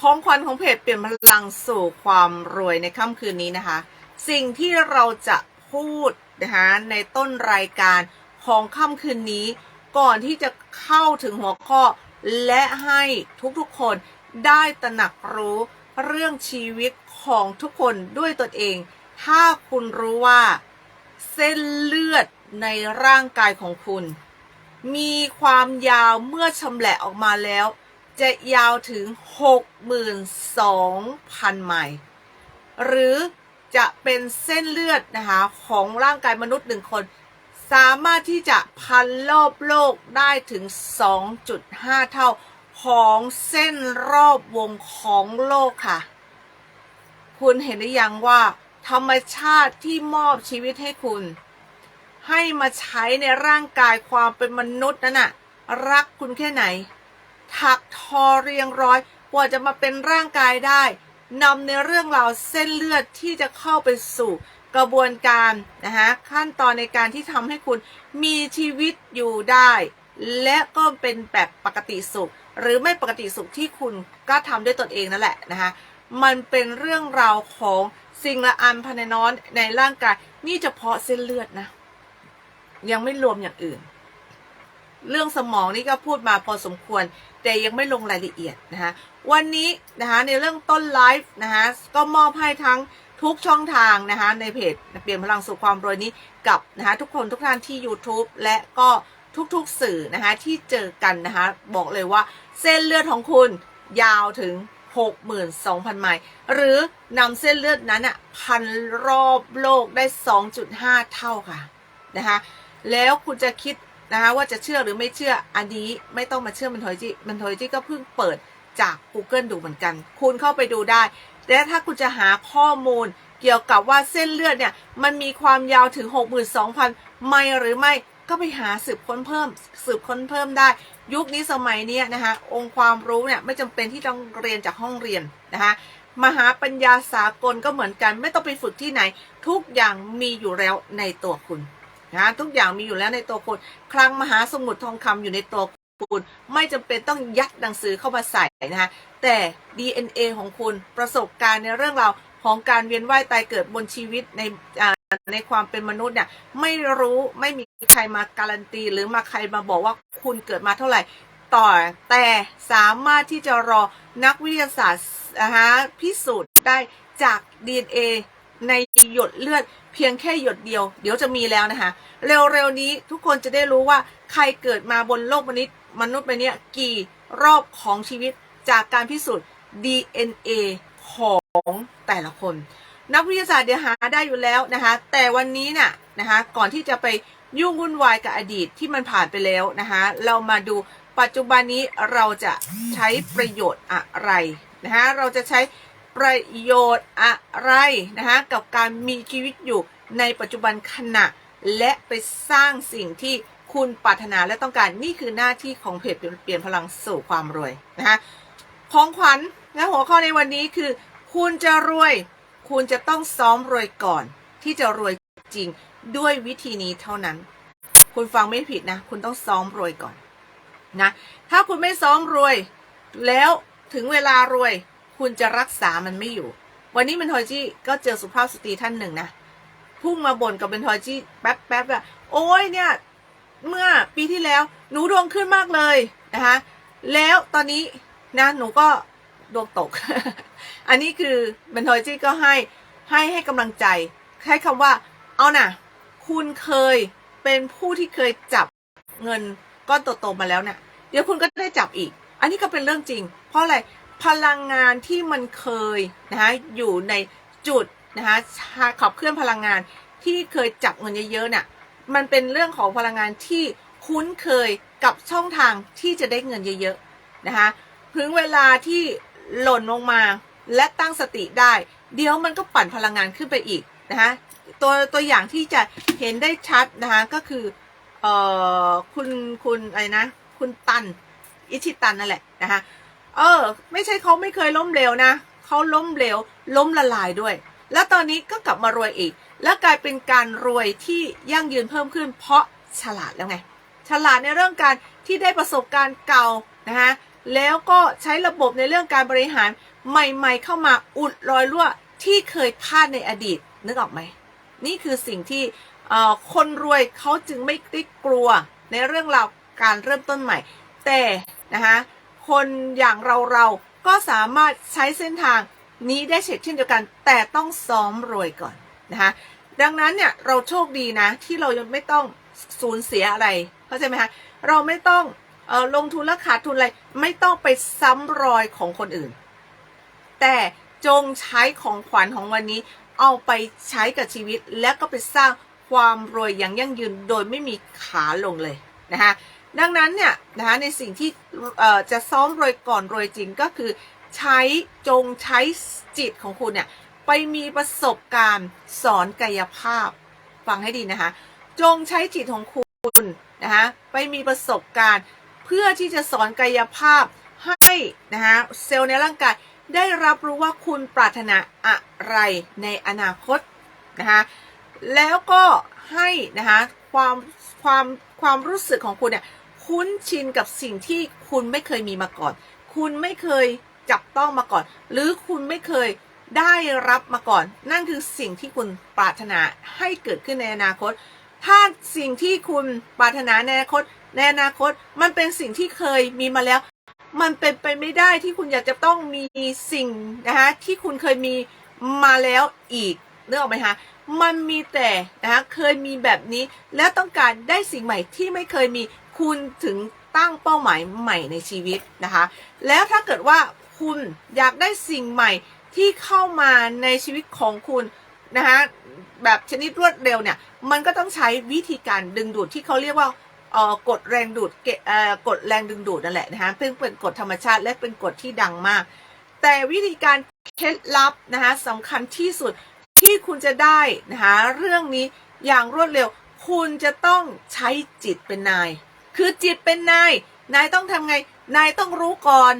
ของขวัญของเพจเปลี่ยนพลังสู่ความรวยในค่ำคืนนี้นะคะ สิ่งที่เราจะพูดนะคะในต้นรายการของค่ำคืนนี้ ก่อนที่จะเข้าถึงหัวข้อ และให้ทุกๆคนได้ตระหนักรู้เรื่องชีวิตของทุกคนด้วยตนเอง ถ้าคุณรู้ว่า เส้นเลือดในร่างกายของคุณ มีความยาวเมื่อชำแหละออกมาแล้ว จะยาวถึง 62,000 ไมล์ หรือจะเป็นเส้นเลือดนะคะของร่างกายมนุษย์หนึ่งคน สามารถที่จะพันรอบโลกได้ถึง 2.5 เท่าของเส้นรอบวงของโลกค่ะ คุณเห็นหรือยังว่าธรรมชาติที่มอบชีวิตให้คุณ ให้มาใช้ในร่างกายความเป็นมนุษย์นั้นน่ะ รักคุณแค่ไหน ถักทอเรียงร้อยกว่าจะมาเป็นร่างกายได้นำในเรื่องราวเส้นเลือดที่จะเข้าไปสู่กระบวนการนะคะขั้นตอนในการที่ทำให้คุณมีชีวิตอยู่ได้ และก็เป็นแบบปกติสุข หรือไม่ปกติสุขที่คุณก็ทำด้วยตนเองนั่นแหละนะคะมันเป็นเรื่องราวของสิ่งละอันภายในน้อนในร่างกาย นี่เฉพาะเส้นเลือดนะ ยังไม่รวมอย่างอื่น เรื่องสมองนี่ก็พูดมาพอสมควร แต่ยังไม่ลงรายละเอียดนะคะวันนี้นะคะในเรื่องต้นไลฟ์นะคะก็มอบให้ทั้งทุกช่องทางนะคะในเพจเปลี่ยนพลังสู่ความรวยนี้กับนะคะทุกคนทุกท่านที่ YouTube และก็ทุกๆสื่อนะคะที่เจอกันนะคะบอกเลยว่าเส้นเลือดของคุณยาวถึง 62,000 ไมล์หรือนำเส้นเลือดนั้นอะพันรอบโลกได้ 2.5 เท่าค่ะนะคะแล้วคุณจะคิด นะคะว่าจะเชื่อหรือไม่เชื่ออันนี้ไม่ต้องมาเชื่อมันทอยจิมันทอยจิก็เพิ่งเปิดจาก Google ดูเหมือนกัน คุณเข้าไปดูได้ และถ้าคุณจะหาข้อมูลเกี่ยวกับว่าเส้นเลือดเนี่ย มันมีความยาวถึง 62,000 ไมล์หรือไม่ก็ไปหาสืบค้นเพิ่ม สืบค้นเพิ่มได้ ยุคนี้สมัยนี้นะคะองค์ความรู้เนี่ยไม่จำเป็นที่ต้องเรียนจากห้องเรียนนะคะมหาปัญญาสากลก็เหมือนกัน ไม่ต้องไปฝึกที่ไหน ทุกอย่างมีอยู่แล้วในตัวคุณ นะทุกอย่างมีอยู่แล้วในตัวคุณคลังมหาสมุทรทองคำอยู่ในตัวคุณไม่จำเป็นต้องยัดหนังสือเข้ามาใส่นะคะแต่ DNA ของคุณประสบการณ์ในเรื่องราวของการเวียนว่ายตายเกิดบนชีวิตในในความเป็นมนุษย์เนี่ยไม่รู้ไม่มีใครมาการันตี หรือมาใครมาบอกว่าคุณเกิดมาเท่าไหร่ต่อแต่สามารถที่จะรอนักวิทยาศาสตร์นะคะพิสูจน์ได้จาก DNA ในหยดเลือดเพียงแค่หยดเดียว เดี๋ยวจะมีแล้วนะคะ เร็วๆนี้ทุกคนจะได้รู้ว่าใครเกิดมาบนโลกมนุษย์มนุษย์ใบเนี้ยกี่รอบของชีวิตจากการพิสูจน์ DNA ของแต่ละคน นักวิทยาศาสตร์เดี๋ยวหาได้อยู่แล้วนะคะ แต่วันนี้น่ะนะคะก่อนที่จะไปยุ่งวุ่นวายกับอดีตที่มันผ่านไปแล้วนะคะเรามาดูปัจจุบันนี้เราจะใช้ประโยชน์อะไรนะคะเราจะใช้ ประโยชน์อะไรนะคะกับการมีชีวิตอยู่ในปัจจุบันขณะ และไปสร้างสิ่งที่คุณปรารถนาและต้องการนี่คือหน้าที่ของเพจเปลี่ยนพลังสู่ความรวยนะคะของขวัญและหัวข้อในวันนี้คือ คุณจะรวย คุณจะต้องซ้อมรวยก่อน ที่จะรวยจริงด้วยวิธีนี้เท่านั้น คุณฟังไม่ผิดนะ คุณต้องซ้อมรวยก่อนนะถ้าคุณไม่ซ้อมรวย แล้วถึงเวลารวย คุณจะรักษามันไม่อยู่ วันนี้เบนทอยจี้ก็เจอสุภาพสตรีท่านหนึ่งนะพุ่งมาบ่นกับเบนทอยจี้แป๊บแป๊บว่าโอ้ยเนี่ย เมื่อปีที่แล้วหนูดวงขึ้นมากเลยนะคะแล้วตอนนี้นะหนูก็ดวงตก อันนี้คือเบนทอยจี้ก็ให้ให้ให้กำลังใจให้คำว่า เอาน่ะ คุณเคยเป็นผู้ที่เคยจับเงินก้อนโตๆมาแล้วเนี่ยเดี๋ยวคุณก็ได้จับอีก อันนี้ก็เป็นเรื่องจริง เพราะอะไร พลังงานที่มันเคยนะคะอยู่ในจุดนะคะขับเคลื่อนพลังงานที่เคยจับเงินเยอะๆเนี่ยมันเป็นเรื่องของพลังงานที่คุ้นเคยกับช่องทางที่จะได้เงินเยอะๆนะคะถึงเวลาที่หล่นลงมาและตั้งสติได้ เดี๋ยวมันก็ปั่นพลังงานขึ้นไปอีกนะคะตัวตัวอย่างที่จะเห็นได้ชัดนะคะก็คือเอ่อคุณคุณอะไรนะ คุณตัน อิชิตันนั่นแหละนะคะ เออ ไม่ใช่เขาไม่เคยล้มเหลวนะเขาล้มเหลว ล้มละลายด้วย แล้วตอนนี้ก็กลับมารวยอีก แล้วกลายเป็นการรวยที่ยั่งยืนเพิ่มขึ้น เพราะฉลาดแล้วไง ฉลาดในเรื่องการที่ได้ประสบการณ์เก่านะคะแล้วก็ใช้ระบบในเรื่องการบริหารใหม่ ๆ เข้ามาอุดรอยรั่วที่เคยพลาดในอดีตนึกออกไหม นี่คือสิ่งที่เอ่อคนรวยเขาจึงไม่ได้กลัวในเรื่องราวการเริ่มต้นใหม่ แต่นะคะ คนอย่างเราเราก็สามารถใช้เส้นทางนี้ได้เช่นเดียวกัน แต่ต้องซ้อมรวยก่อนนะคะดังนั้นเนี่ยเราโชคดีนะ ที่เรายังไม่ต้องสูญเสียอะไรเข้าใจไหมคะเราไม่ต้องออลงทุนและขาดทุนอะไรไม่ต้องไปซ้ำรอยของคนอื่น แต่จงใช้ของขวัญของวันนี้ เอาไปใช้กับชีวิต และก็ไปสร้างความรวยอย่างยั่งยืนโดยไม่มีขาลงเลยนะคะ ดังนั้นเนี่ยนะคะในสิ่งที่จะซ้อมรวยก่อนรวยจริงก็คือใช้จงใช้จิตของคุณเนี่ยไปมีประสบการณ์สอนกายภาพฟังให้ดีนะคะ จงใช้จิตของคุณนะคะไปมีประสบการณ์ เพื่อที่จะสอนกายภาพให้นะคะเซลล์ในร่างกายได้รับรู้ว่าคุณปรารถนาอะไรในอนาคตนะคะแล้วก็ ให้นะคะความความความรู้สึกของคุณเนี่ยคุ้นชินกับสิ่งที่คุณไม่เคยมีมาก่อน คุณไม่เคยจับต้องมาก่อน หรือคุณไม่เคยได้รับมาก่อน นั่นคือสิ่งที่คุณปรารถนาให้เกิดขึ้นในอนาคต ถ้าสิ่งที่คุณปรารถนาในอนาคตในอนาคตมันเป็นสิ่งที่เคยมีมาแล้ว มันเป็นไปไม่ได้ที่คุณอยากจะต้องมีสิ่งนะคะที่คุณเคยมีมาแล้วอีกนึกออกไหมคะ มันมีแต่นะคะเคยมีแบบนี้ และต้องการได้สิ่งใหม่ที่ไม่เคยมีคุณถึงตั้งเป้าหมายใหม่ในชีวิตนะคะ แล้วถ้าเกิดว่าคุณอยากได้สิ่งใหม่ที่เข้ามาในชีวิตของคุณนะคะแบบชนิดรวดเร็วเนี่ย มันก็ต้องใช้วิธีการดึงดูดที่เขาเรียกว่าเออกฎแรงดูดเกเอ่อกฎแรงดึงดูดนั่นแหละนะคะซึ่งเป็นกฎธรรมชาติและเป็นกฎที่ดังมาก แต่วิธีการเคล็ดลับนะคะสำคัญที่สุด ที่คุณจะได้นะคะเรื่องนี้อย่างรวดเร็ว คุณจะต้องใช้จิตเป็นนาย คือจิตเป็นนาย นายต้องทำไง นายต้องรู้ก่อน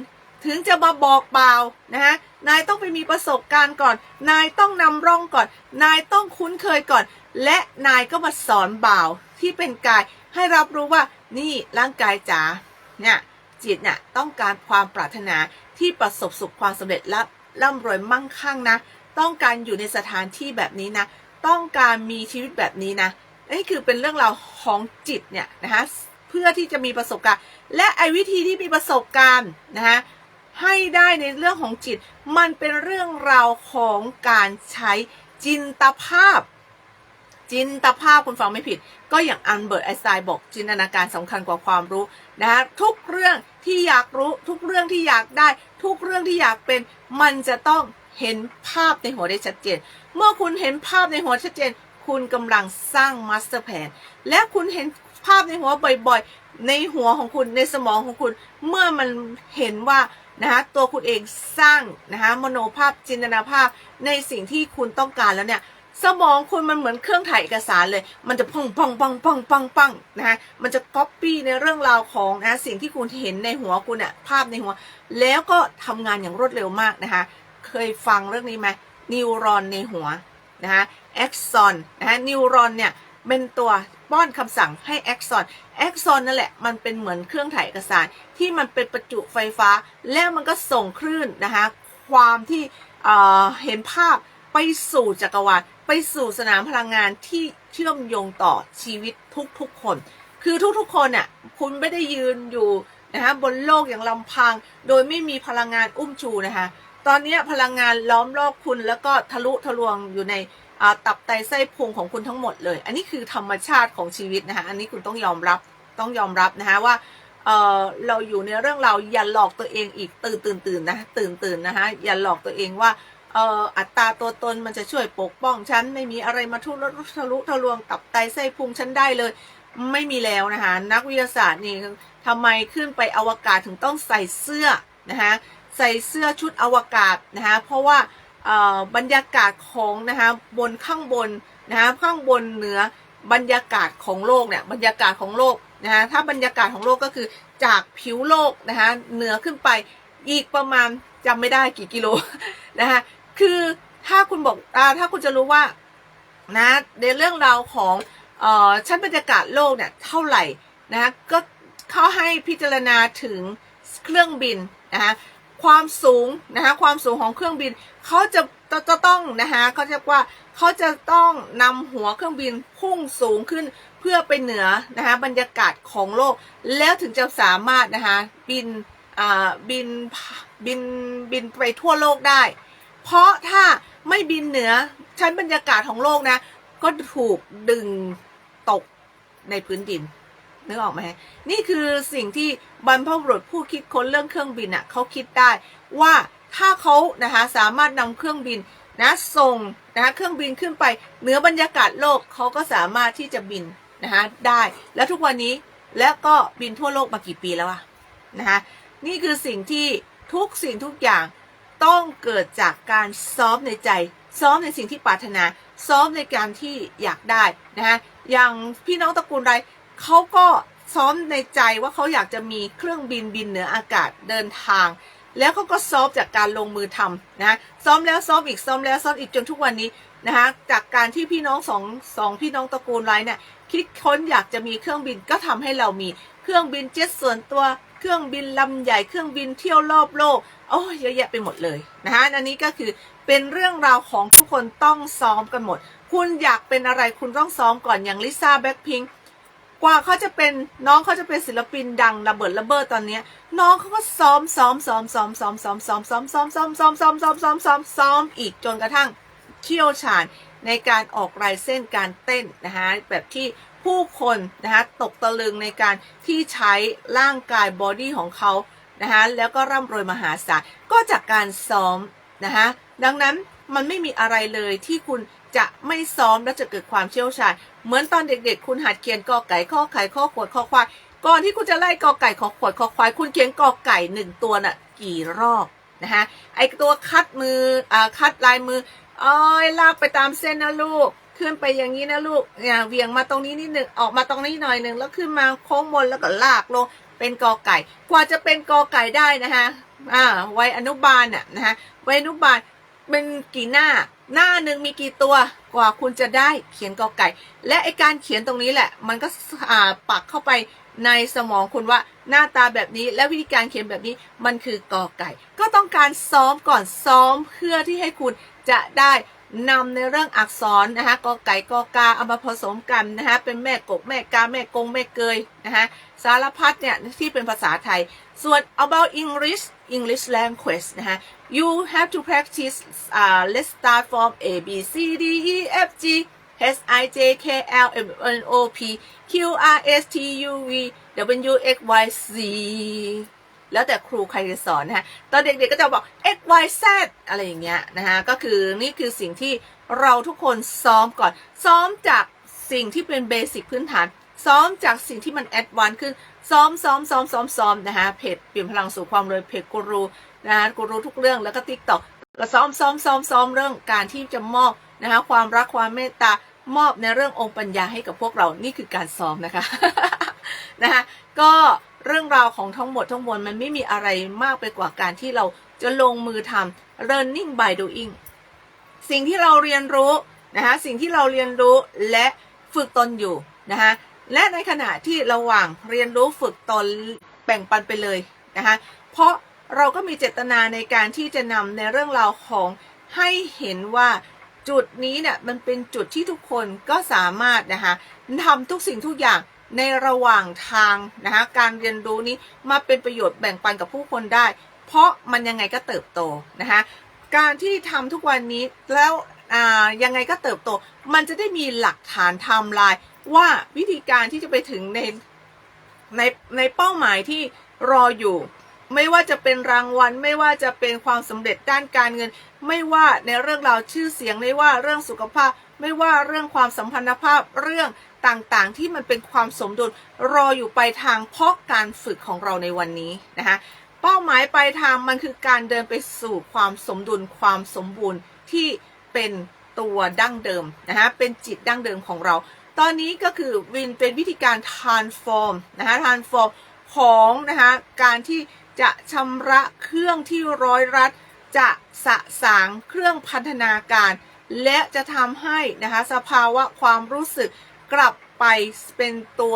ถึงจะมาบอกเปล่านะฮะนายต้องไปมีประสบการณ์ก่อน นายต้องนำร่องก่อน นายต้องคุ้นเคยก่อน และนายก็มาสอนบ่าวที่เป็นกาย ให้รับรู้ว่านี่ร่างกายจ๋าเนี่ยจิตเนี่ยต้องการความปรารถนาที่ประสบสุขความสำเร็จและร่ำรวยมั่งคั่งนะ ต้องการอยู่ในสถานที่แบบนี้นะ ต้องการมีชีวิตแบบนี้นะนี่คือเป็นเรื่องราวของจิตเนี่ยนะคะเพื่อที่จะมีประสบการณ์ และไอ้วิธีที่มีประสบการณ์นะคะให้ได้ในเรื่องของจิต มันเป็นเรื่องราวของการใช้จินตภาพ จินตภาพคุณฟังไม่ผิด ก็อย่างอันเบิร์ตไอน์สไตน์บอกจินตนาการสำคัญกว่าความรู้นะคะทุกเรื่องที่อยากรู้ทุกเรื่องที่อยากได้ ทุกเรื่องที่อยากเป็น มันจะต้อง เห็นภาพในหัวได้ชัดเจน เมื่อคุณเห็นภาพในหัวชัดเจน คุณกำลังสร้างมาสเตอร์แผนและคุณเห็นภาพในหัวบ่อยๆ ในหัวของคุณในสมองของคุณ เมื่อมันเห็นว่านะคะตัวคุณเองสร้างนะคะมโนภาพจินตนาภาพในสิ่งที่คุณต้องการแล้วเนี่ยสมองคุณมันเหมือนเครื่องถ่ายเอกสารเลย มันจะปังปังปังปังปังปังนะฮะ มันจะก๊อปปี้ในเรื่องราวของนะสิ่งที่คุณเห็นในหัวคุณอะภาพในหัว แล้วก็ทำงานอย่างรวดเร็วมากนะคะ เคยฟังเรื่องนี้ไหมนิวรอนในหัวนะคะแอ็กซอนนะคะนิวรอนเนี่ยเป็นตัวป้อนคำสั่งให้แอ็กซอนแอ็กซอนนั่นแหละมันเป็นเหมือนเครื่องถ่ายเอกสารที่มันเป็นประจุไฟฟ้า แล้วมันก็ส่งคลื่นนะคะความที่เอ่อเห็นภาพไปสู่จักรวาลไปสู่สนามพลังงานที่เชื่อมโยงต่อชีวิตทุกๆคน คือทุกๆคนน่ะคุณไม่ได้ยืนอยู่นะคะบนโลกอย่างลำพัง โดยไม่มีพลังงานอุ้มชูนะคะ ตอนนี้พลังงานล้อมรอบคุณแล้วก็ทะลุทะลวงอยู่ในตับไตไส้พุงของคุณทั้งหมดเลย อันนี้คือธรรมชาติของชีวิตนะคะ อันนี้คุณต้องยอมรับต้องยอมรับนะคะว่าเออเราอยู่ในเรื่องเราอย่าหลอกตัวเองอีกตื่นตื่นตื่นนะตื่นตื่นนะคะอย่าหลอกตัวเองว่าเอ่ออัตราตัวตนมันจะช่วยปกป้องฉันไม่มีอะไรมาทุรทะลุทะลวงตับไตไส้พุงฉันได้เลย ไม่มีแล้วนะคะนักวิทยาศาสตร์นี่ทำไมขึ้นไปอวกาศถึงต้องใส่เสื้อนะคะ ใส่เสื้อชุดอวกาศนะคะเพราะว่าบรรยากาศของนะคะบนข้างบนนะคะข้างบนเหนือบรรยากาศของโลกเนี่ยบรรยากาศของโลกนะคะถ้าบรรยากาศของโลกก็คือจากผิวโลกนะคะเหนือขึ้นไปอีกประมาณจำไม่ได้กี่กิโลนะคะคือถ้าคุณบอกอถ้าคุณจะรู้ว่านะในเรื่องราวของเออชั้นบรรยากาศโลกเนี่ยเท่าไหร่นะคะก็เขาให้พิจารณาถึงเครื่องบินนะคะ ความสูงนะคะความสูงของเครื่องบินเขาจะจะต้องนะคะเขาจะว่าเขาจะต้องนำหัวเครื่องบินพุ่งสูงขึ้นเพื่อไปเหนือนะคะบรรยากาศของโลก แล้วถึงจะสามารถนะคะบินอ่าบินบินบินไปทั่วโลกได้ เพราะถ้าไม่บินเหนือชั้นบรรยากาศของโลกนะ ก็ถูกดึงตกในพื้นดิน นึกออกไหมนี่คือสิ่งที่บรรพบุรุษผู้คิดค้นเรื่องเครื่องบินอะเขาคิดได้ว่าถ้าเขานะคะสามารถนำเครื่องบินนะส่งนะคะเครื่องบินขึ้นไปเหนือบรรยากาศโลกเขาก็สามารถที่จะบินนะคะได้แล้วทุกวันนี้แล้วก็บินทั่วโลกมากี่ปีแล้วอะนะคะนี่คือสิ่งที่ทุกสิ่งทุกอย่างต้องเกิดจากการซ้อมในใจ ซ้อมในสิ่งที่ปรารถนา ซ้อมในการที่อยากได้นะคะอย่างพี่น้องตระกูลไร เขาก็ซ้อมในใจว่าเขาอยากจะมีเครื่องบินบินเหนืออากาศเดินทาง แล้วเขาก็ซ้อมจากการลงมือทำนะซ้อมแล้วซ้อมอีกซ้อมแล้วซ้อมอีกจนทุกวันนี้นะคะจากการที่พี่น้องสองสองพี่น้องตระกูลไรเนี่ยคิดค้นอยากจะมีเครื่องบินก็ทำให้เรามีเครื่องบินเจ็ตส่วนตัวเครื่องบินลำใหญ่เครื่องบินเที่ยวรอบโลกโอ้เยอะแยะไปหมดเลยนะคะอันนี้ก็คือเป็นเรื่องราวของทุกคนต้องซ้อมกันหมด คุณอยากเป็นอะไรคุณต้องซ้อมก่อนอย่างลิซ่าแบ็คพิง กว่าเขาจะเป็นน้องเขาจะเป็นศิลปินดังระเบิดระเบ้อตอนเนี้ย น้องเขาก็ซ้อมซ้อมซ้อมซ้อมซ้อมซ้อมซ้อมซ้อมซ้อมซ้อมซ้อมซ้อมซ้อมซ้อมซ้อมซ้อมอีกจนกระทั่งเชี่ยวชาญในการออกลายเส้นการเต้นนะคะแบบที่ผู้คนนะคะตกตะลึงในการที่ใช้ร่างกายบอดี้ของเขานะคะแล้วก็ร่ำรวยมหาศาลก็จากการซ้อมนะคะดังนั้นมันไม่มีอะไรเลยที่คุณจะไม่ซ้อมแล้วจะเกิดความเชี่ยวชาญ เหมือนตอนเด็กๆ คุณหัดเขียนกอไก่ข้อไข่ข้อขวดข้อควายก่อนที่คุณจะไล่กอไก่ขอขวดข้อควาย คุณเขียนกอไก่หนึ่งตัวน่ะ กี่รอบนะคะไอตัวคัดมืออ่าคัดลายมืออ้อยลากไปตามเส้นนะลูกขึ้นไปอย่างนี้นะลูกเนี่ยเวียงมาตรงนี้นิดหนึ่งออกมาตรงนี้หน่อยหนึ่งแล้วขึ้นมาโค้งบนแล้วก็ลากลงเป็นกอไก่ กว่าจะเป็นกอไก่ได้นะคะอ่าวัยอนุบาลน่ะนะคะวัยอนุบาลเป็นกี่หน้า หน้าหนึ่งมีกี่ตัวกว่าคุณจะได้เขียนกอไก่ และไอการเขียนตรงนี้แหละ มันก็อ่าปักเข้าไปในสมองคุณว่าหน้าตาแบบนี้และวิธีการเขียนแบบนี้มันคือกอไก่ ก็ต้องการซ้อมก่อนซ้อมเพื่อที่ให้คุณจะได้ นำในเรื่องอักษรนะคะกอไก่กอกาเอามาผสมกันนะคะเป็นแม่กบแม่กาแม่กงแม่เกยนะคะสารพัดเนี่ยที่เป็นภาษาไทย ส่วน about English English language นะคะ you have to practice uh, let's start from A B C D E F G H I J K L M N O P Q R S T U V W X Y Z แล้วแต่ครูใครจะสอนนะฮะตอนเด็กๆก็จะบอก x y z อะไรอย่างเงี้ยนะฮะก็คือนี่คือสิ่งที่เราทุกคนซ้อมก่อน ซ้อมจากสิ่งที่เป็นเบสิกพื้นฐาน ซ้อมจากสิ่งที่มันแอดวานซ์ขึ้น ซ้อมซ้อมซ้อมซ้อมซ้อมนะฮะเพจเปลี่ยนพลังสู่ความรวยเพจกูรูนะฮะกูรูทุกเรื่องแล้วก็ติ๊กต็อกก็ซ้อมซ้อมซ้อมซ้อมเรื่องการที่จะมอบนะคะความรักความเมตตามอบในเรื่ององค์ปัญญาให้กับพวกเรา นี่คือการซ้อมนะคะ นะคะก็ เรื่องราวของทั้งหมดทั้งมวลมันไม่มีอะไรมากไปกว่าการที่เราจะลงมือทำ learning by doing สิ่งที่เราเรียนรู้นะคะสิ่งที่เราเรียนรู้และฝึกตนอยู่นะคะและในขณะที่ระหว่างเรียนรู้ฝึกตนแบ่งปันไปเลยนะคะเพราะเราก็มีเจตนาในการที่จะนำในเรื่องราวของให้เห็นว่าจุดนี้เนี่ยมันเป็นจุดที่ทุกคนก็สามารถนะคะทำทุกสิ่งทุกอย่าง ในระหว่างทางนะคะการเรียนรู้นี้มาเป็นประโยชน์แบ่งปันกับผู้คนได้ เพราะมันยังไงก็เติบโตนะคะการที่ทำทุกวันนี้แล้วยังไงก็เติบโต มันจะได้มีหลักฐานไทม์ไลน์ว่าวิธีการที่จะไปถึงในในในเป้าหมายที่รออยู่ ไม่ว่าจะเป็นรางวัล ไม่ว่าจะเป็นความสำเร็จด้านการเงิน ไม่ว่าในเรื่องราวชื่อเสียงไม่ว่าเรื่องสุขภาพ ไม่ว่าเรื่องความสัมพันธภาพเรื่อง ต่างๆ ที่มันเป็นความสมดุลรออยู่ปลายทางเพราะการฝึกของเราในวันนี้นะคะเป้าหมายปลายทางมันคือการเดินไปสู่ความสมดุลความสมบูรณ์ที่เป็นตัวดั้งเดิมนะคะเป็นจิตดั้งเดิมของเรา ตอนนี้ก็คือวินเป็นวิธีการ transform นะคะ transform ของนะคะการที่จะชำระเครื่องที่ร้อยรัด จะสะสางเครื่องพันธนาการ และจะทำให้นะคะสภาวะความรู้สึก กลับไปเป็นตัว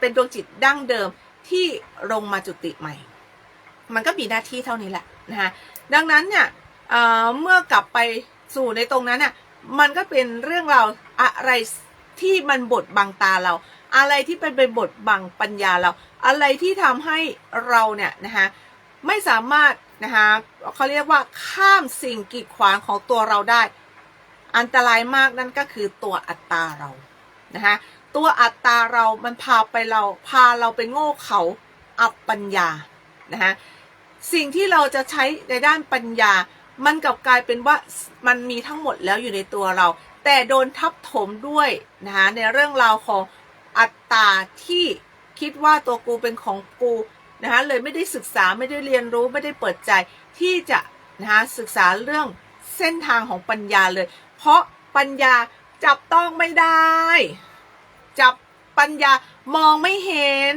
เป็นดวงจิตดั้งเดิมที่ลงมาจุติใหม่ มันก็มีหน้าที่เท่านี้แหละนะคะดังนั้นเนี่ยเเมื่อกลับไปสู่ในตรงนั้นน่ะมันก็เป็นเรื่องราวอะไรที่มันบดบังตาเรา อะไรที่เป็นเป็นบทบังปัญญาเรา อะไรที่ทำให้เราเนี่ยนะคะไม่สามารถนะคะเขาเรียกว่าข้ามสิ่งกีดขวางของตัวเราได้ อันตรายมากนั่นก็คือตัวอัตตาเรา นะคะตัวอัตตาเรามันพาไปเราพาเราไปโง่เขาอับปัญญานะคะสิ่งที่เราจะใช้ในด้านปัญญา มันกลับกลายเป็นว่ามันมีทั้งหมดแล้วอยู่ในตัวเรา แต่โดนทับถมด้วยนะคะในเรื่องราวของอัตตาที่คิดว่าตัวกูเป็นของกูนะคะเลยไม่ได้ศึกษาไม่ได้เรียนรู้ไม่ได้เปิดใจที่จะนะคะศึกษาเรื่องเส้นทางของปัญญาเลย เพราะปัญญา จับต้องไม่ได้ จับปัญญามองไม่เห็น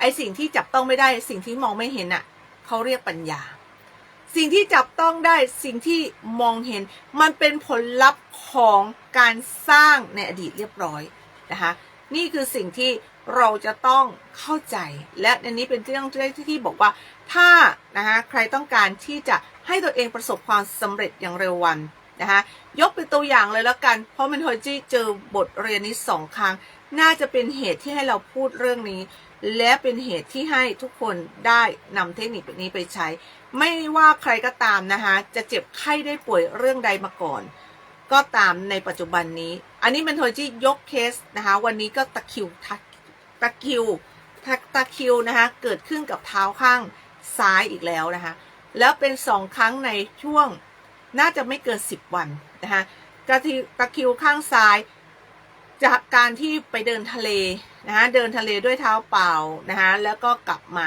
ไอสิ่งที่จับต้องไม่ได้ สิ่งที่มองไม่เห็นอะเขาเรียกปัญญา สิ่งที่จับต้องได้สิ่งที่มองเห็น มันเป็นผลลัพธ์ของการสร้างในอดีตเรียบร้อยนะคะนี่คือสิ่งที่เราจะต้องเข้าใจ และอันนี้เป็นเรื่องที่ที่บอกว่า ถ้านะคะใครต้องการที่จะให้ตัวเองประสบความสำเร็จอย่างเร็ววัน นะคะยกเป็นตัวอย่างเลยแล้วกัน เพราะมันโฮจี้เจอบทเรียนนี้สองครั้ง น่าจะเป็นเหตุที่ให้เราพูดเรื่องนี้ และเป็นเหตุที่ให้ทุกคนได้นำเทคนิคนี้ไปใช้ ไม่ว่าใครก็ตามนะคะจะเจ็บไข้ได้ป่วยเรื่องใดมาก่อน ก็ตามในปัจจุบันนี้ อันนี้เป็นโทจี้ยกเคสนะคะวันนี้ก็ตะคิวทักตะคิวทักตะคิวนะคะเกิดขึ้นกับเท้าข้างซ้ายอีกแล้วนะคะแล้วเป็นสองครั้งในช่วง น่าจะไม่เกินสิบวันนะคะตะคริวตะคิวข้างซ้าย จากการที่ไปเดินทะเลนะคะเดินทะเลด้วยเท้าเปล่านะคะแล้วก็กลับมา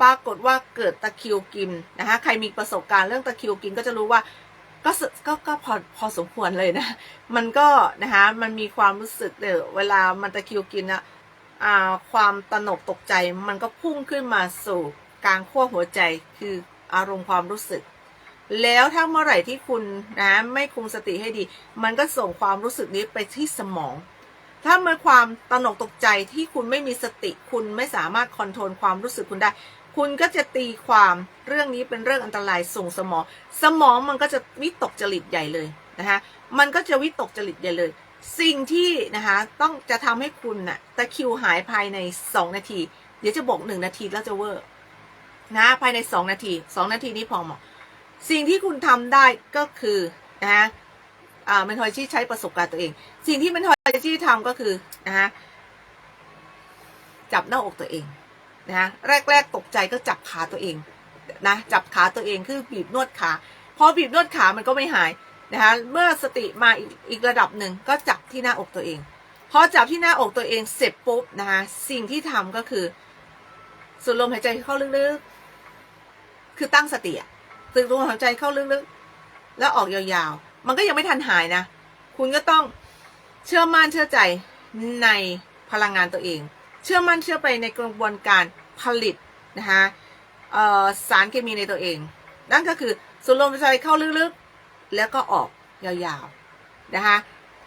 ปรากฏว่าเกิดตะคิวกินนะคะใครมีประสบการณ์เรื่องตะคิวกินก็จะรู้ว่าก็ก็ก็พอพอสมควรเลยนะ มันก็นะคะมันมีความรู้สึกเดี๋ยวเวลามันตะคิวกินอะอ่าความตระหนกตกใจมันก็พุ่งขึ้นมาสู่กลางขั้วหัวใจคืออารมณ์ความรู้สึก แล้วถ้าเมื่อไหร่ที่คุณนะไม่คุมสติให้ดี มันก็ส่งความรู้สึกนี้ไปที่สมอง ถ้าเมื่อความตระหนกตกใจที่คุณไม่มีสติ คุณไม่สามารถคอนโทรลความรู้สึกคุณได้ คุณก็จะตีความเรื่องนี้เป็นเรื่องอันตรายส่งสมอง สมองมันก็จะวิตกจริตใหญ่เลยนะคะมันก็จะวิตกจริตใหญ่เลย สิ่งที่นะคะต้องจะทำให้คุณน่ะตะคิวหายภายใน 2 นาที เดี๋ยวจะบอก 1 นาทีแล้วจะเวอร์นะภายใน 2 นาที 2 นาทีนี้พอเหมาะ สิ่งที่คุณทำได้ก็คือนะคะอ่าเมนทอยชี่ใช้ประสบการณ์ตัวเอง สิ่งที่เมนทอยชี่ทำก็คือนะคะจับหน้าอกตัวเองนะแรก ๆ ตกใจก็จับขาตัวเองนะจับขาตัวเองคือบีบนวดขาพอบีบนวดขามันก็ไม่หายนะคะเมื่อสติมาอีกอีกระดับหนึ่งก็จับที่หน้าอกตัวเองพอจับที่หน้าอกตัวเองเสร็จปุ๊บนะคะสิ่งที่ทำก็คือสูดลมหายใจเข้าลึกๆ คือตั้งสติอะ สูดลมหายใจเข้าลึกๆ แล้วออกยาวๆ มันก็ยังไม่ทันหายนะ คุณก็ต้องเชื่อมั่นเชื่อใจในพลังงานตัวเอง เชื่อมั่นเชื่อไปในกระบวนการผลิตนะคะสารเคมีในตัวเอง นั่นก็คือสูดลมหายใจเข้าลึกๆ แล้วก็ออกยาวๆ นะคะ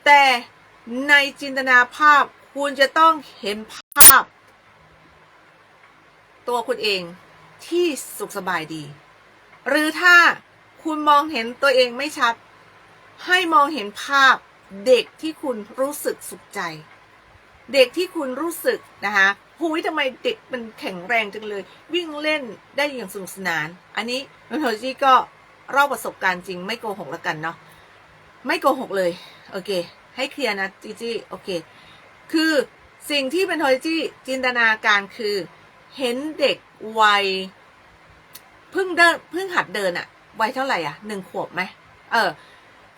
แต่ในจินตนาภาพคุณจะต้องเห็นภาพ ตัวคุณเองที่สุขสบายดี หรือถ้าคุณมองเห็นตัวเองไม่ชัด ให้มองเห็นภาพเด็กที่คุณรู้สึกสุขใจ เด็กที่คุณรู้สึกนะคะหูยทำไมเด็กมันแข็งแรงจังเลย วิ่งเล่นได้อย่างสนุกสนาน อันนี้นนทจีก็เล่าประสบการณ์จริงไม่โกหกแล้วกันเนาะไม่โกหกเลย โอเค ให้เคลียร์นะจีจี้โอเค คือสิ่งที่เป็นทจี้จินตนาการคือ เห็นเด็กวัย เพิ่งเดินเพิ่งหัดเดินอะวัยเท่าไหร่อะหนึ่งขวบไหมเออ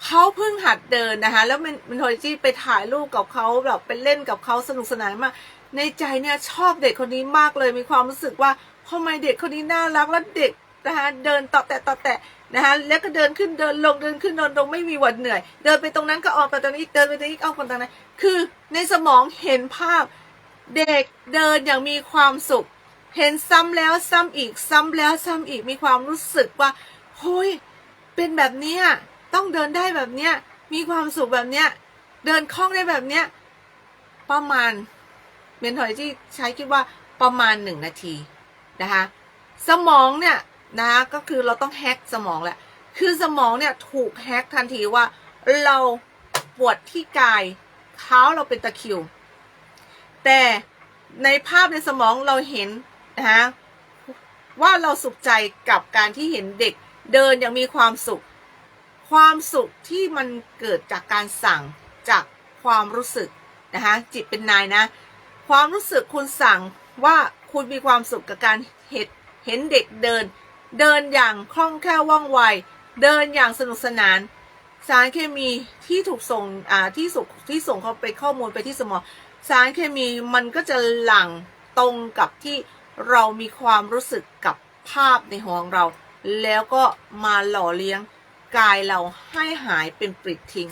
เขาเพิ่งหัดเดินนะคะ แล้วมันมันโทยจี้ไปถ่ายรูปกับเขาแบบไปเล่นกับเขาสนุกสนานมาก ในใจเนี่ยชอบเด็กคนนี้มากเลยมีความรู้สึกว่าทำไมเด็กคนนี้น่ารักแล้วเด็กนะคะเดินต่อแตะต่อแตะนะคะแล้วก็เดินขึ้นเดินลงเดินขึ้นเดินลงไม่มีวันเหนื่อย เดินไปตรงนั้นก็ออกไปตรงนี้เดินไปตรงนี้ออกไปตรงนั้นคือในสมองเห็นภาพเด็กเดินอย่างมีความสุข เห็นซ้ำแล้วซ้ำอีกซ้ำแล้วซ้ำอีกมีความรู้สึกว่าเฮ้ยเป็นแบบเนี้ยต้องเดินได้แบบเนี้ยมีความสุขแบบเนี้ยเดินคล่องได้แบบเนี้ยประมาณเมนทอยที่ใช้คิดว่าประมาณหนึ่งนาทีนะคะสมองเนี่ยนะะก็คือเราต้องแฮกสมองแหละคือสมองเนี่ยถูกแฮกทันทีว่าเราปวดที่กายเท้าเราเป็นตะคิว แต่ในภาพในสมองเราเห็น นะฮะว่าเราสุขใจกับการที่เห็นเด็กเดินอย่างมีความสุข ความสุขที่มันเกิดจากการสั่งจากความรู้สึกนะคะจิตเป็นนายนะ ความรู้สึกคุณสั่งว่าคุณมีความสุขกับการเห็นเห็นเด็กเดิน เดินอย่างคล่องแคล่วว่องไว เดินอย่างสนุกสนาน สารเคมีที่ถูกส่งอ่าที่ส่งที่ส่งเข้าไปข้อมูลไปที่สมองสารเคมีมันก็จะหลั่งตรงกับที่ เรามีความรู้สึกกับภาพในหัวของเรา แล้วก็มาหล่อเลี้ยงกายเราให้หายเป็นปลิดทิ้ง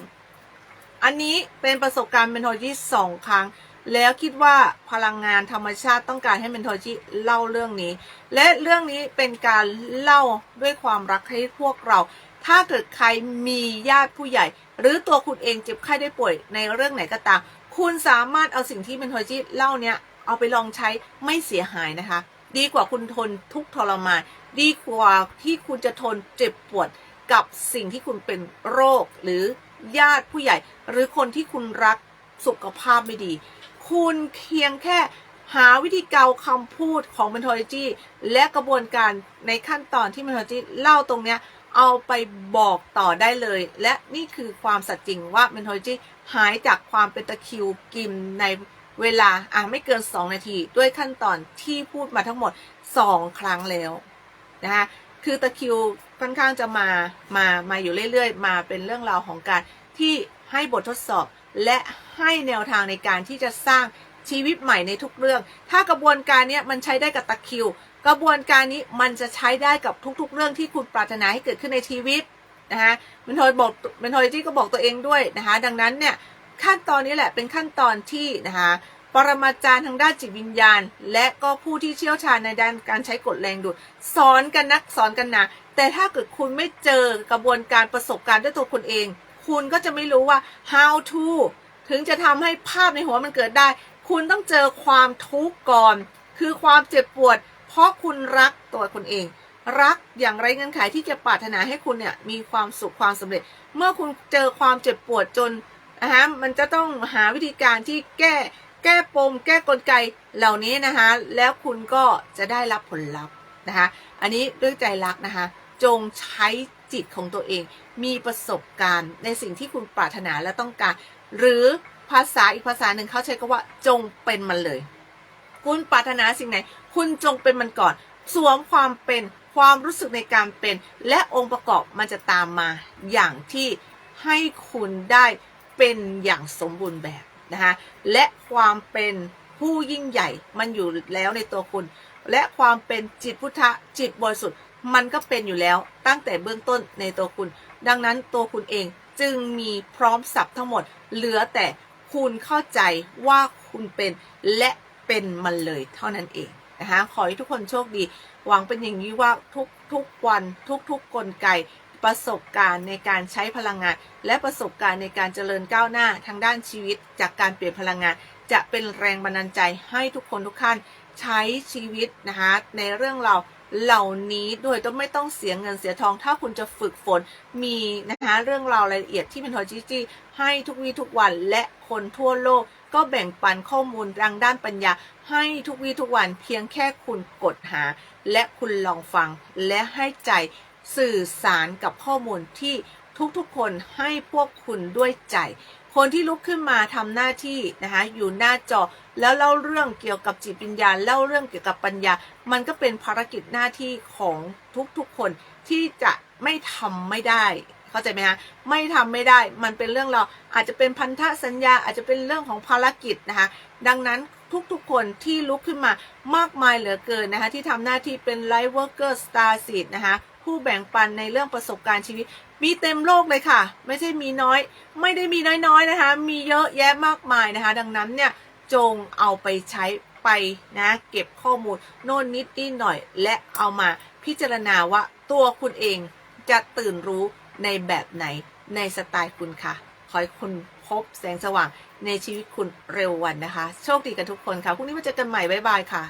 อันนี้เป็นประสบการณ์เมนโทจีสองครั้ง แล้วคิดว่าพลังงานธรรมชาติต้องการให้เมนโทจีเล่าเรื่องนี้ และเรื่องนี้เป็นการเล่าด้วยความรักให้พวกเรา ถ้าเกิดใครมีญาติผู้ใหญ่ หรือตัวคุณเองเจ็บไข้ได้ป่วยในเรื่องไหนก็ตาม คุณสามารถเอาสิ่งที่เมนโทจีเล่าเนี้ย เอาไปลองใช้ไม่เสียหายนะคะ ดีกว่าคุณทนทุกทรมานดีกว่าที่คุณจะทนเจ็บปวดกับสิ่งที่คุณเป็นโรคหรือญาติผู้ใหญ่ หรือคนที่คุณรักสุขภาพไม่ดี คุณเพียงแค่หาวิธีเกาคำพูดของ Mentology และกระบวนการในขั้นตอนที่ Mentology เล่าตรงเนี้ยเอาไปบอกต่อได้เลย และนี่คือความสัจจริงว่า Mentology หายจากความเป็นตะคิวกิมใน เวลาอะไม่เกิน 2 นาที ด้วยขั้นตอนที่พูดมาทั้งหมด 2 ครั้งแล้วนะคะคือตะคิวค่อนข้างจะมามามาอยู่เรื่อย ๆ มาเป็นเรื่องราวของการที่ให้บททดสอบ และให้แนวทางในการที่จะสร้างชีวิตใหม่ในทุกเรื่อง ถ้ากระบวนการนี้มันใช้ได้กับตะคิว กระบวนการนี้มันจะใช้ได้กับทุกๆ เรื่องที่คุณปรารถนาให้เกิดขึ้นในชีวิตนะคะเมนโทรบอกเมนโทรจีก็บอกตัวเองด้วยนะคะดังนั้นเนี่ย ขั้นตอนนี้แหละเป็นขั้นตอนที่นะคะปรมาจารย์ทางด้านจิตวิญญาณ และก็ผู้ที่เชี่ยวชาญในด้านการใช้กฎแรงดูดสอนกันนักสอนกันนะแต่ถ้าเกิดคุณไม่เจอกระบวนการประสบการณ์ด้วยตัวคุณเอง คุณก็จะไม่รู้ว่า how to ถึงจะทำให้ภาพในหัวมันเกิดได้ คุณต้องเจอความทุกข์ก่อน คือความเจ็บปวด เพราะคุณรักตัวคุณเอง รักอย่างไรเงื่อนไขที่จะปรารถนาให้คุณเนี่ยมีความสุขความสำเร็จ เมื่อคุณเจอความเจ็บปวดจน นะฮะมันจะต้องหาวิธีการที่แก้แก้ปม แก้กลไกเหล่านี้นะคะแล้วคุณก็จะได้รับผลลัพธ์นะคะอันนี้ด้วยใจรักนะคะจงใช้จิตของตัวเอง มีประสบการณ์ในสิ่งที่คุณปรารถนาและต้องการ หรือภาษาอีกภาษาหนึ่งเขาใช้คำว่าจงเป็นมันเลย คุณปรารถนาสิ่งไหน คุณจงเป็นมันก่อน สวมความเป็นความรู้สึกในการเป็น และองค์ประกอบมันจะตามมาอย่างที่ให้คุณได้ เป็นอย่างสมบูรณ์แบบนะคะและความเป็นผู้ยิ่งใหญ่มันอยู่แล้วในตัวคุณ และความเป็นจิตพุทธะจิตบริสุทธิ์มันก็เป็นอยู่แล้วตั้งแต่เบื้องต้นในตัวคุณ ดังนั้นตัวคุณเองจึงมีพร้อมสับทั้งหมด เหลือแต่คุณเข้าใจว่าคุณเป็นและเป็นมันเลยเท่านั้นเองนะคะขอให้ทุกคนโชคดี หวังเป็นอย่างนี้ว่าทุกทุกวันทุกทุกกลไก ประสบการณ์ในการใช้พลังงาน และประสบการณ์ในการเจริญก้าวหน้าทางด้านชีวิต จากการเปลี่ยนพลังงาน จะเป็นแรงบันดาลใจให้ทุกคนทุกท่านใช้ชีวิตนะคะในเรื่องเราเหล่านี้โดยต้องไม่ต้องเสียเงินเสียทอง ถ้าคุณจะฝึกฝนมีนะคะเรื่องราวรายละเอียดที่เป็นทอจิจีให้ทุกวีทุกวันและคนทั่วโลก ก็แบ่งปันข้อมูลทางด้านปัญญา ให้ทุกวีทุกวันเพียงแค่คุณกดหา และคุณลองฟังและให้ใจ สื่อสารกับข้อมูลที่ทุกๆคนให้พวกคุณด้วยใจ คนที่ลุกขึ้นมาทำหน้าที่นะคะอยู่หน้าจอแล้วเล่าเรื่องเกี่ยวกับจิตวิญญาณเล่าเรื่องเกี่ยวกับปัญญา มันก็เป็นภารกิจหน้าที่ของทุกๆคนที่จะไม่ทำไม่ได้เข้าใจไหมคะไม่ทำไม่ได้มันเป็นเรื่องเราอาจจะเป็นพันธสัญญาอาจจะเป็นเรื่องของภารกิจนะคะดังนั้นทุกๆคนที่ลุกขึ้นมามากมายเหลือเกินนะคะที่ทำหน้าที่เป็นไลฟ์เวิร์กเกอร์สตาร์ซีดนะคะ ผู้แบ่งปันในเรื่องประสบการณ์ชีวิต มีเต็มโลกเลยค่ะ ไม่ใช่มีน้อย ไม่ได้มีน้อยๆนะคะ มีเยอะแยะมากมายนะคะ ดังนั้นเนี่ยจงเอาไปใช้ไปนะเก็บข้อมูลโน่นนิดนี่หน่อย และเอามาพิจารณาว่าตัวคุณเองจะตื่นรู้ในแบบไหนในสไตล์คุณค่ะ ขอให้คุณพบแสงสว่างในชีวิตคุณเร็ววันนะคะ โชคดีกันทุกคนค่ะพรุ่งนี้มาเจอกันใหม่ บ๊ายบายค่ะ